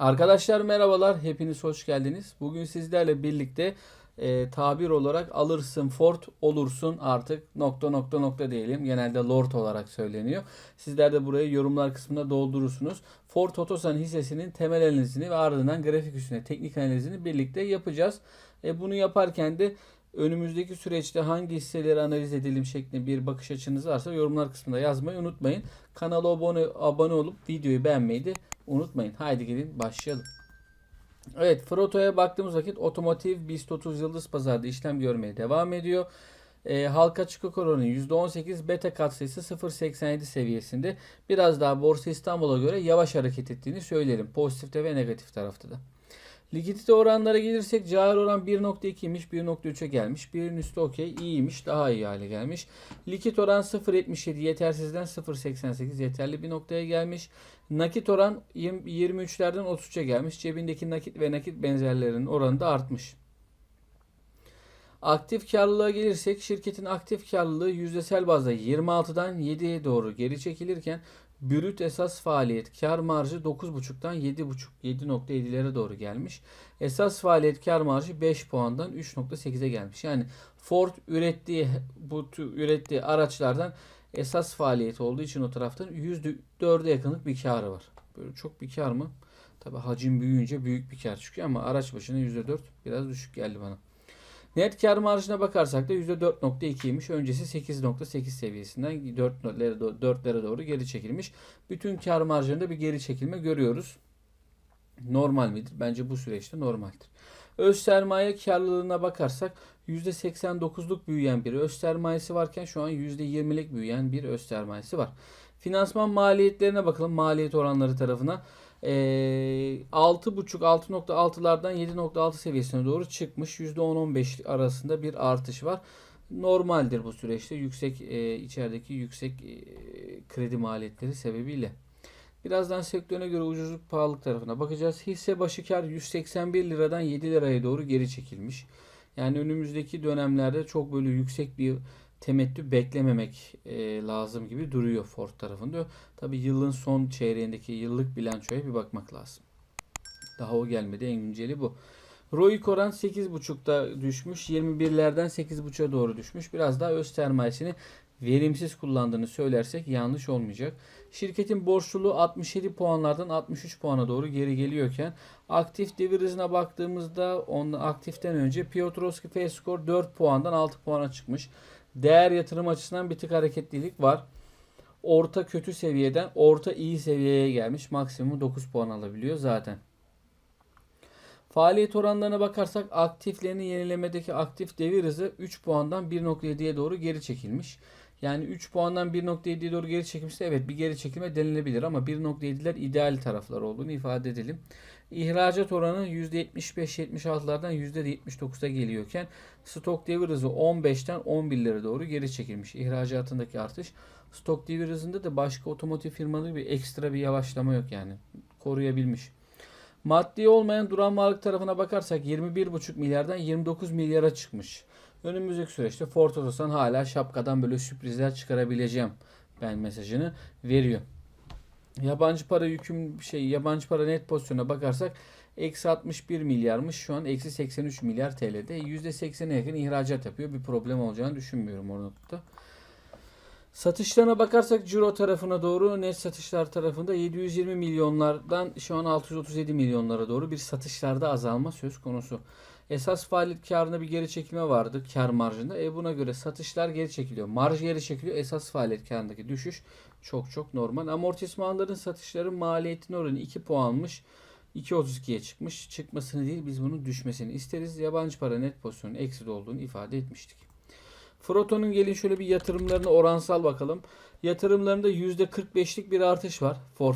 Arkadaşlar merhabalar, hepiniz hoş geldiniz. Bugün sizlerle birlikte e, tabir olarak alırsın Ford olursun artık nokta nokta nokta diyelim. Genelde Lord olarak söyleniyor. Sizler de burayı yorumlar kısmına doldurursunuz. Ford Otosan hissesinin temel analizini ve ardından grafik üstüne teknik analizini birlikte yapacağız. E, bunu yaparken de önümüzdeki süreçte hangi hisseleri analiz edelim şeklinde bir bakış açınız varsa yorumlar kısmında yazmayı unutmayın. Kanala abone, abone olup videoyu beğenmeyi de unutmayın. Haydi gelin başlayalım. Evet Froto'ya baktığımız vakit otomotiv BIST 30 yıldız pazarda işlem görmeye devam ediyor. E, halka çıkık oranı %18, beta katsayısı 0.87 seviyesinde. Biraz daha Borsa İstanbul'a göre yavaş hareket ettiğini söyleyelim. Pozitifte ve negatif tarafta da. Likidite oranlara gelirsek cari oran 1.2'ymiş 1.3'e gelmiş. Birinin üstü okey iyiymiş daha iyi hale gelmiş. Likit oran 0.77 yetersizden 0.88 yeterli bir noktaya gelmiş. Nakit oran 20 23'lerden 33'e gelmiş. Cebindeki nakit ve nakit benzerlerinin oranı da artmış. Aktif karlılığa gelirsek şirketin aktif karlılığı yüzdesel bazda 26'dan 7'ye doğru geri çekilirken brüt esas faaliyet kar marjı 9.5'tan 7.5 7.7'lere doğru gelmiş. Esas faaliyet kar marjı 5 puandan 3.8'e gelmiş. Yani Ford ürettiği bu ürettiği araçlardan esas faaliyet olduğu için o taraftan %4'e yakınlık bir karı var. Böyle çok bir kar mı? Tabi hacim büyüyünce büyük bir kar çıkıyor ama araç başına %4 biraz düşük geldi bana. Net kar marjına bakarsak da %4.2'ymiş. Öncesi 8.8 seviyesinden 4'lere, 4'lere doğru geri çekilmiş. Bütün kar marjlarında bir geri çekilme görüyoruz. Normal midir? Bence bu süreçte normaldir. Öz sermaye karlılığına bakarsak %89'luk büyüyen bir öz sermayesi varken şu an %20'lik büyüyen bir öz sermayesi var. Finansman maliyetlerine bakalım maliyet oranları tarafına. Ee, 6.5-6.6'lardan 7.6 seviyesine doğru çıkmış. %10-15 arasında bir artış var. Normaldir bu süreçte yüksek e, içerideki yüksek e, kredi maliyetleri sebebiyle. Birazdan sektörüne göre ucuzluk pahalılık tarafına bakacağız. Hisse başı kar 181 liradan 7 liraya doğru geri çekilmiş. Yani önümüzdeki dönemlerde çok böyle yüksek bir temettü beklememek e, lazım gibi duruyor Ford tarafında. Tabi yılın son çeyreğindeki yıllık bilançoya bir bakmak lazım. Daha o gelmedi. En günceli bu. ROIC oran 8.5'da düşmüş. 21'lerden 8.5'a doğru düşmüş. Biraz daha öz sermayesini verimsiz kullandığını söylersek yanlış olmayacak. Şirketin borçluluğu 67 puanlardan 63 puana doğru geri geliyorken aktif devir hızına baktığımızda onun aktiften önce Piotrowski F score 4 puandan 6 puana çıkmış. Değer yatırım açısından bir tık hareketlilik var. Orta kötü seviyeden orta iyi seviyeye gelmiş. Maksimum 9 puan alabiliyor zaten. Faaliyet oranlarına bakarsak aktiflerini yenilemedeki aktif devir hızı 3 puandan 1.7'ye doğru geri çekilmiş. Yani 3 puandan 1.7'ye doğru geri çekilmişse evet bir geri çekilme denilebilir ama 1.7'ler ideal taraflar olduğunu ifade edelim. İhracat oranı %75-76'lardan %79'a geliyorken stok devir hızı 15'ten 11'lere doğru geri çekilmiş. İhracatındaki artış stok devir hızında da başka otomotiv firmaları bir ekstra bir yavaşlama yok yani. Koruyabilmiş. Maddi olmayan duran varlık tarafına bakarsak 21,5 milyardan 29 milyara çıkmış. Önümüzdeki süreçte Ford Otosan hala şapkadan böyle sürprizler çıkarabileceğim ben mesajını veriyor. Yabancı para yüküm şey yabancı para net pozisyona bakarsak eksi 61 milyarmış şu an eksi 83 milyar TL'de %80'e yakın ihracat yapıyor. Bir problem olacağını düşünmüyorum o noktada. Satışlarına bakarsak Ciro tarafına doğru net satışlar tarafında 720 milyonlardan şu an 637 milyonlara doğru bir satışlarda azalma söz konusu. Esas faaliyet karında bir geri çekilme vardı kar marjında. E buna göre satışlar geri çekiliyor. Marj geri çekiliyor. Esas faaliyet karındaki düşüş çok çok normal. Amortismanların satışların maliyetinin oranı 2 puanmış. 2.32'ye çıkmış. Çıkmasını değil biz bunun düşmesini isteriz. Yabancı para net pozisyonun eksi olduğunu ifade etmiştik. Froto'nun gelin şöyle bir yatırımlarına oransal bakalım. Yatırımlarında %45'lik bir artış var Ford.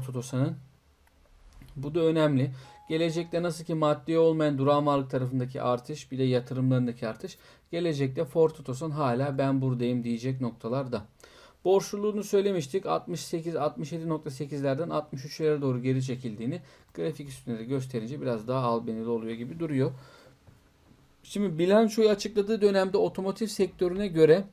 Bu da önemli. Gelecekte nasıl ki maddi olmayan durağan varlık tarafındaki artış bir de yatırımlarındaki artış. Gelecekte Ford Otosan hala ben buradayım diyecek noktalarda. Borçluluğunu söylemiştik. 68 67.8'lerden 63'lere doğru geri çekildiğini grafik üstünde de gösterince biraz daha albenili oluyor gibi duruyor. Şimdi bilançoyu açıkladığı dönemde otomotiv sektörüne göre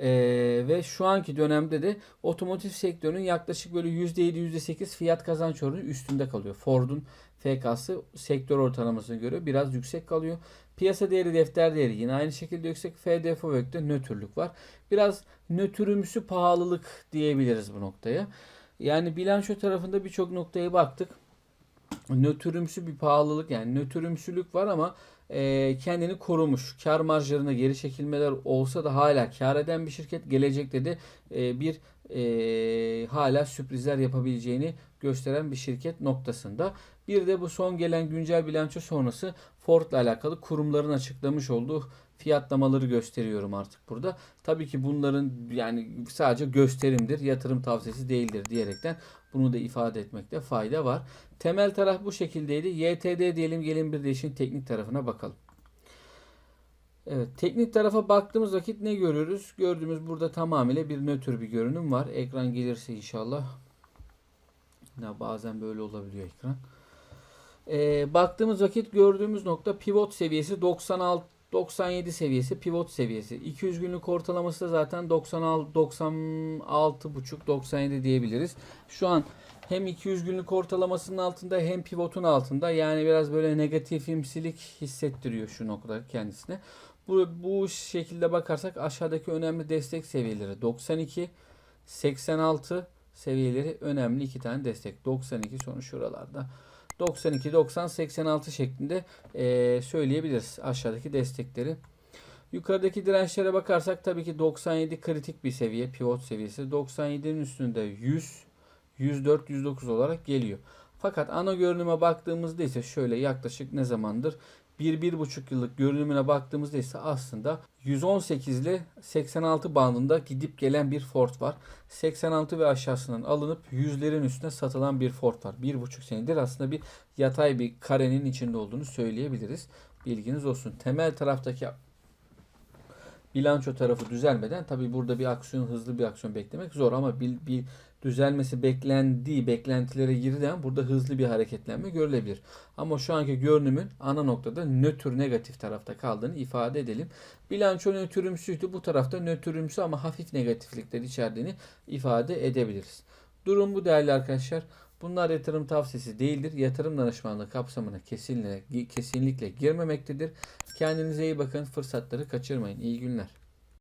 Ee, ve şu anki dönemde de otomotiv sektörünün yaklaşık böyle %7 %8 fiyat kazanç oranı üstünde kalıyor. Ford'un FK'sı sektör ortalamasına göre biraz yüksek kalıyor. Piyasa değeri defter değeri yine aynı şekilde yüksek. FDFO'da nötrlük var. Biraz nötrümsü pahalılık diyebiliriz bu noktaya. Yani bilanço tarafında birçok noktaya baktık. Nötrümsü bir pahalılık yani nötrümsülük var ama e, kendini korumuş. Kar marjlarında geri çekilmeler olsa da hala kar eden bir şirket gelecekte de e, bir e, hala sürprizler yapabileceğini gösteren bir şirket noktasında. Bir de bu son gelen güncel bilanço sonrası Ford'la alakalı kurumların açıklamış olduğu fiyatlamaları gösteriyorum artık burada. Tabii ki bunların yani sadece gösterimdir, yatırım tavsiyesi değildir diyerekten bunu da ifade etmekte fayda var. Temel taraf bu şekildeydi. YTD diyelim gelin bir de işin teknik tarafına bakalım. Evet, teknik tarafa baktığımız vakit ne görüyoruz? Gördüğümüz burada tamamıyla bir nötr bir görünüm var. Ekran gelirse inşallah. Ya bazen böyle olabiliyor ekran. Ee, baktığımız vakit gördüğümüz nokta pivot seviyesi 96 97 seviyesi pivot seviyesi. 200 günlük ortalaması da zaten 96 96 buçuk 97 diyebiliriz. Şu an hem 200 günlük ortalamasının altında hem pivotun altında. Yani biraz böyle negatifimsilik hissettiriyor şu noktada kendisine. Bu, bu şekilde bakarsak aşağıdaki önemli destek seviyeleri 92, 86 seviyeleri önemli iki tane destek. 92 sonra şuralarda. 92, 90, 86 şeklinde eee, söyleyebiliriz aşağıdaki destekleri. Yukarıdaki dirençlere bakarsak tabii ki 97 kritik bir seviye, pivot seviyesi. 97'nin üstünde 100, 104, 109 olarak geliyor. Fakat ana görünüme baktığımızda ise şöyle yaklaşık ne zamandır 1-1,5 yıllık görünümüne baktığımızda ise aslında 118 ile 86 bandında gidip gelen bir Ford var. 86 ve aşağısından alınıp yüzlerin üstüne satılan bir Ford var. 1,5 senedir aslında bir yatay bir karenin içinde olduğunu söyleyebiliriz. Bilginiz olsun. Temel taraftaki bilanço tarafı düzelmeden tabi burada bir aksiyon hızlı bir aksiyon beklemek zor ama bir, bir düzelmesi beklendiği beklentilere girdiğinden burada hızlı bir hareketlenme görülebilir. Ama şu anki görünümün ana noktada nötr negatif tarafta kaldığını ifade edelim. Bilanço nötrümsüydü. Bu tarafta nötrümsü ama hafif negatiflikler içerdiğini ifade edebiliriz. Durum bu değerli arkadaşlar. Bunlar yatırım tavsiyesi değildir. Yatırım danışmanlığı kapsamına kesinlikle, kesinlikle girmemektedir. Kendinize iyi bakın. Fırsatları kaçırmayın. İyi günler.